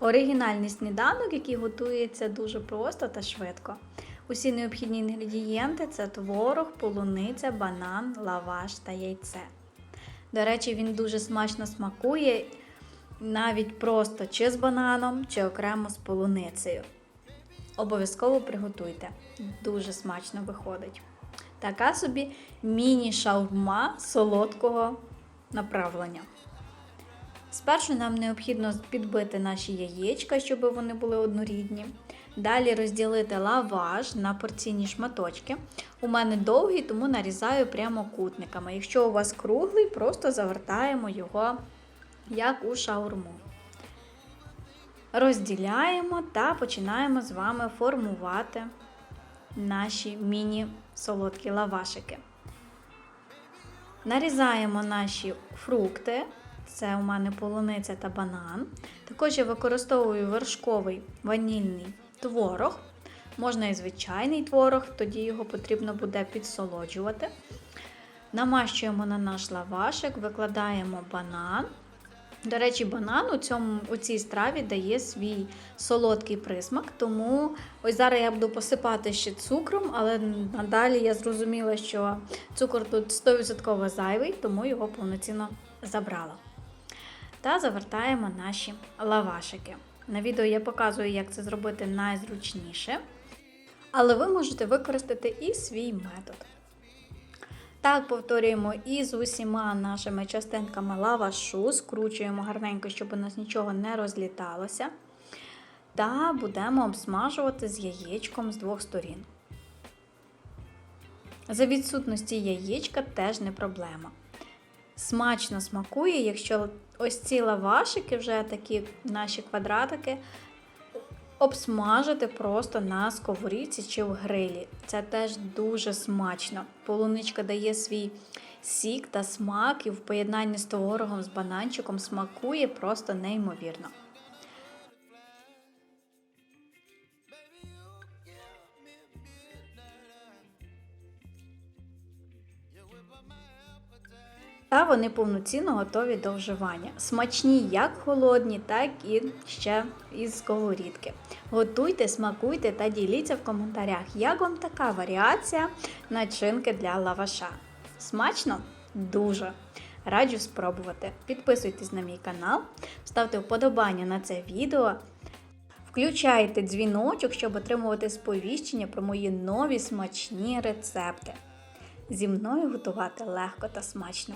Оригінальний сніданок, який готується дуже просто та швидко. Усі необхідні інгредієнти це творог, полуниця, банан, лаваш та яйце. До речі, він дуже смачно смакує навіть просто чи з бананом, чи окремо з полуницею. Обов'язково приготуйте. Дуже смачно виходить. Така собі міні-шаурма солодкого направлення. Спершу нам необхідно підбити наші яєчка, щоб вони були однорідні. Далі розділити лаваш на порційні шматочки. У мене довгий, тому нарізаю прямокутниками. Якщо у вас круглий, просто завертаємо його як у шаурму. Розділяємо та починаємо з вами формувати наші міні-солодкі лавашики. Нарізаємо наші фрукти. Це у мене полуниця та банан. Також я використовую вершковий ванільний творог. Можна і звичайний творог, тоді його потрібно буде підсолоджувати. Намащуємо на наш лавашик, викладаємо банан. До речі, банан у, цьому, у цій страві дає свій солодкий присмак, тому ось зараз я буду посипати ще цукром, але надалі я зрозуміла, що цукор тут 100% зайвий, тому його повноцінно забрала. Та завертаємо наші лавашики. На відео я показую, як це зробити найзручніше, але ви можете використати і свій метод. Так, повторюємо і з усіма нашими частинками лавашу, скручуємо гарненько, щоб у нас нічого не розліталося. Та будемо обсмажувати з яєчком з двох сторін. За відсутності яєчка теж не проблема. Смачно смакує, якщо ось ці лавашики, вже такі наші квадратики, обсмажити просто на сковорідці чи в грилі. Це теж дуже смачно. Полуничка дає свій сік та смак, і в поєднанні з творогом, з бананчиком смакує просто неймовірно. Та вони повноцінно готові до вживання. Смачні як холодні, так і ще із сковорідки. Готуйте, смакуйте та діліться в коментарях, як вам така варіація начинки для лаваша. Смачно? Дуже! Раджу спробувати. Підписуйтесь на мій канал, ставте вподобання на це відео. Включайте дзвіночок, щоб отримувати сповіщення про мої нові смачні рецепти. Зі мною готувати легко та смачно.